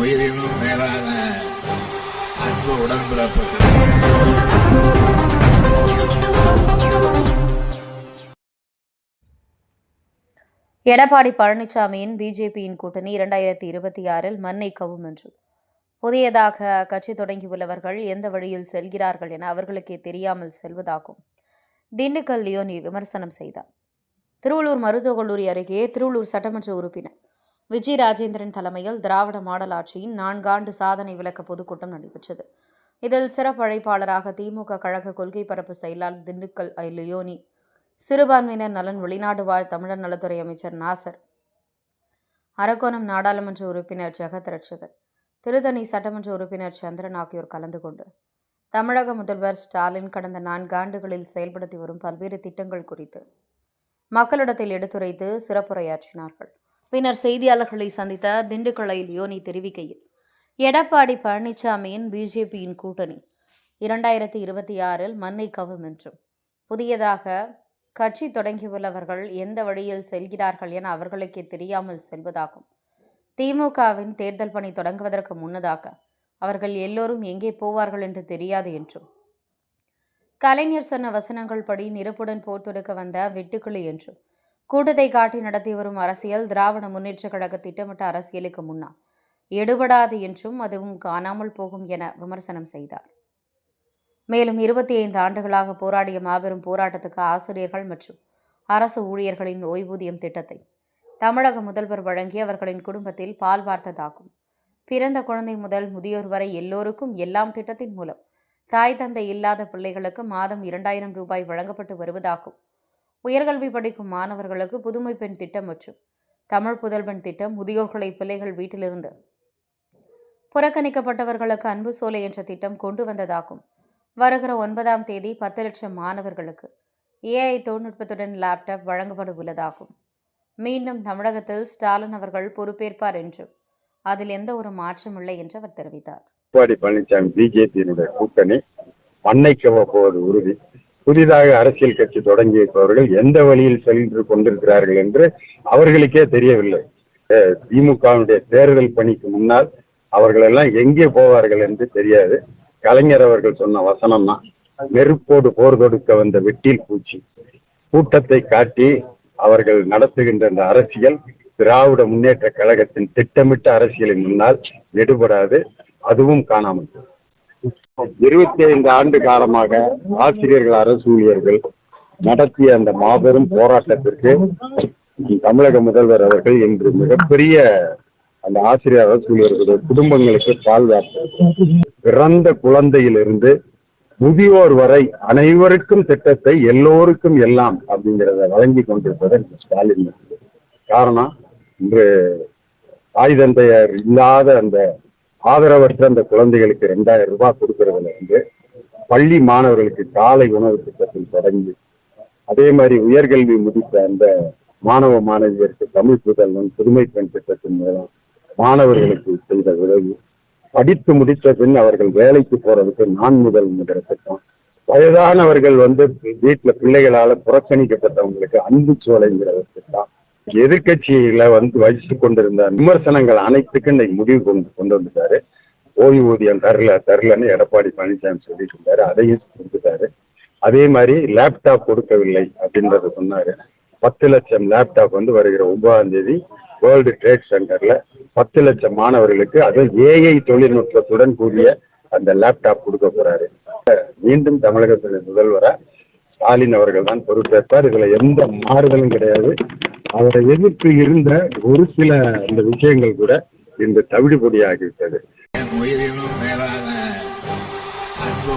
உயிரினும் மேலான அன்பு உடன்பிறப்புகள். எடப்பாடி பழனிசாமியின் பிஜேபியின் கூட்டணி இரண்டாயிரத்தி இருபத்தி ஆறில் மண்ணை கவும் என்று. புதியதாக கட்சி தொடங்கியுள்ளவர்கள் எந்த வழியில் செல்கிறார்கள் என அவர்களுக்கே தெரியாமல் செல்வதாகும். திண்டுக்கல் லியோனி விமர்சனம் செய்தார். திருவள்ளூர் மருத்துவக் கல்லூரி அருகே திருவள்ளூர் சட்டமன்ற உறுப்பினர் விஜய் ராஜேந்திரன் தலைமையில் திராவிட மாடல் ஆட்சியின் நான்காண்டு சாதனை விளக்க பொதுக்கூட்டம் நடைபெற்றது. இதில் சிறப்பழைப்பாளராக திமுக கழக கொள்கை பரப்பு செயலாளர் திண்டுக்கல் ஐ. லியோனி சிறுபான்மையினர் நலன் வெளிநாடு வாழ் தமிழர் நலத்துறை அமைச்சர் நாசர் அரக்கோணம் நாடாளுமன்ற உறுப்பினர் ஜெகத் ரட்சகர் திருத்தணி சட்டமன்ற உறுப்பினர் சந்திரன் ஆகியோர் கலந்து கொண்டு தமிழக முதல்வர் ஸ்டாலின் கடந்த நான்காண்டுகளில் செயல்படுத்தி வரும் பல்வேறு திட்டங்கள் குறித்து மக்களிடத்தில் எடுத்துரைத்து சிறப்புரையாற்றினார்கள். பின்னர் செய்தியாளர்களை சந்தித்த திண்டுக்கலையில் யோனி தெரிவிக்கையில் எடப்பாடி பழனிசாமியின் பிஜேபியின் கூட்டணி இரண்டாயிரத்தி இருபத்தி ஆறில் மண்ணை கவும் என்றும் புதியதாக கட்சி தொடங்கியுள்ளவர்கள் எந்த வழியில் செல்கிறார்கள் என அவர்களுக்கே தெரியாமல் செல்வதாகும். திமுகவின் தேர்தல் பணி தொடங்குவதற்கு முன்னதாக அவர்கள் எல்லோரும் எங்கே போவார்கள் என்று தெரியாது என்றும் கலைஞர் சொன்ன வசனங்கள் படி நெருப்புடன் போர் தொடுக்க வந்த வெட்டுக்கிளி என்றும் கூட்டத்தை காட்டி நடத்தி வரும் அரசியல் திராவிட முன்னேற்றக் கழக திட்டமிட்ட அரசியலுக்கு முன்னால் எடுபடாது என்றும் அதுவும் காணாமல் போகும் என விமர்சனம் செய்தார். மேலும் இருபத்தி ஐந்து ஆண்டுகளாக போராடிய மாபெரும் போராட்டத்துக்கு ஆசிரியர்கள் மற்றும் அரசு ஊழியர்களின் ஓய்வூதியம் திட்டத்தை தமிழக முதல்வர் வழங்கி அவர்களின் குடும்பத்தில் பால் வார்த்ததாகும். பிறந்த குழந்தை முதல் முதியோர் வரை எல்லோருக்கும் எல்லாம் திட்டத்தின் மூலம் தாய் தந்தை இல்லாத பிள்ளைகளுக்கு மாதம் இரண்டாயிரம் ரூபாய் வழங்கப்பட்டு வருவதாகும். உயர்கல்வி படிக்கும் மாணவர்களுக்கு புதுமை பெண் திட்டம் மற்றும் தமிழ் புதல்வன் திட்டம் முதியோர்களை பிள்ளைகள் வீட்டிலிருந்து. புறக்கணிக்கப்பட்டவர்களுக்கு அன்பு சோலை என்ற திட்டம் கொண்டு வந்ததாகும். வருகிற ஒன்பதாம் தேதி பத்து லட்சம் மாணவர்களுக்கு ஏஐ தொழில்நுட்பத்துடன் லேப்டாப் வழங்கப்பட உள்ளதாகும் மீண்டும் தமிழகத்தில் ஸ்டாலின் அவர்கள் பொறுப்பேற்பார் என்றும் அதில் எந்த ஒரு மாற்றம் இல்லை என்று அவர் தெரிவித்தார். எடப்பாடி பழனிசாமி பிஜேபியினுடைய கூட்டணி மண்ணைக்கு போவது உறுதி. புதிதாக அரசியல் கட்சி தொடங்கி இருப்பவர்கள் எந்த வழியில் சென்று கொண்டிருக்கிறார்கள் என்று அவர்களுக்கே தெரியவில்லை. அஹ் திமுகவினுடைய தேர்தல் பணிக்கு முன்னால் அவர்கள் எல்லாம் எங்கே போவார்கள் என்று தெரியாது. கலைஞர் அவர்கள் சொன்ன வசனம் தான் நெருப்போடு போர் தொடுக்க வந்த வெட்டில் பூச்சி. கூட்டத்தை காட்டி அவர்கள் நடத்துகின்ற அந்த அரசியல் திராவிட முன்னேற்ற கழகத்தின் திட்டமிட்ட அரசியலின் முன்னால் எடுபடாது அதுவும் காணாமல் போகும். இருபத்தி ஐந்து ஆண்டு காலமாக ஆசிரியர்கள் அரசு ஊழியர்கள் நடத்திய அந்த மாபெரும் போராட்டத்திற்கு தமிழக முதல்வர் அவர்கள் இன்று மிகப்பெரிய அந்த ஆசிரியர் அரசு ஊழியர்களுடைய குடும்பங்களுக்கு பால்வார்த்தை பிறந்த குழந்தையிலிருந்து முதியோர் வரை அனைவருக்கும் திட்டத்தை எல்லோருக்கும் எல்லாம் அப்படிங்கிறத வழங்கி கொண்டிருப்பதன் ஸ்டாலின். காரணம் இன்று தாய் தந்தையர் இல்லாத அந்த ஆதரவற்ற அந்த குழந்தைகளுக்கு ரெண்டாயிரம் ரூபாய் கொடுக்கறதுல இருந்து பள்ளி மாணவர்களுக்கு காலை உணவு திட்டத்தில் தொடங்கி அதே மாதிரி உயர்கல்வி முடித்த அந்த மாணவ மாணவியருக்கு தமிழ் புதல்வன் புதுமை பெண் திட்டத்தின் மூலம் மாணவர்களுக்கு செய்த உதவி. படித்து முடித்த பின் அவர்கள் வேலைக்கு போறதுக்கு நான் முதல் முதல் திட்டம். வயதானவர்கள் வந்து வீட்டுல பிள்ளைகளால புறக்கணிக்கப்பட்டவங்களுக்கு அன்பு சோலைங்கிற எதிர்கட்சியில வந்து வகித்து கொண்டிருந்த விமர்சனங்கள் அனைத்துக்கும் இன்னைக்கு முடிவு கொண்டு கொண்டு வந்துட்டாரு. ஓய்வூதியம் தரல தரலன்னு எடப்பாடி பழனிசாமி சொல்லிட்டு இருந்தாரு. அதையும் கொடுத்துட்டாரு. அதே மாதிரி லேப்டாப் கொடுக்கவில்லை அப்படின்றத சொன்னாரு. பத்து லட்சம் லேப்டாப் வந்து வருகிற ஒன்பதாம் தேதி வேர்ல்டு ட்ரேட் சென்டர்ல பத்து லட்சம் மாணவர்களுக்கு அது ஏஐ தொழில்நுட்பத்துடன் கூடிய அந்த லேப்டாப் கொடுக்க போறாரு. மீண்டும் தமிழகத்தின் முதல்வரா ஸ்டாலின் அவர்கள் தான் பொறுப்பேற்பார். இதுல எந்த மாறுதலும் கிடையாது. அவரை எதிர்த்து இருந்த ஒரு சில அந்த விஷயங்கள் கூட இந்த தவிடுபொடியாகிவிட்டது என் உயிரினும் மேலான அன்பு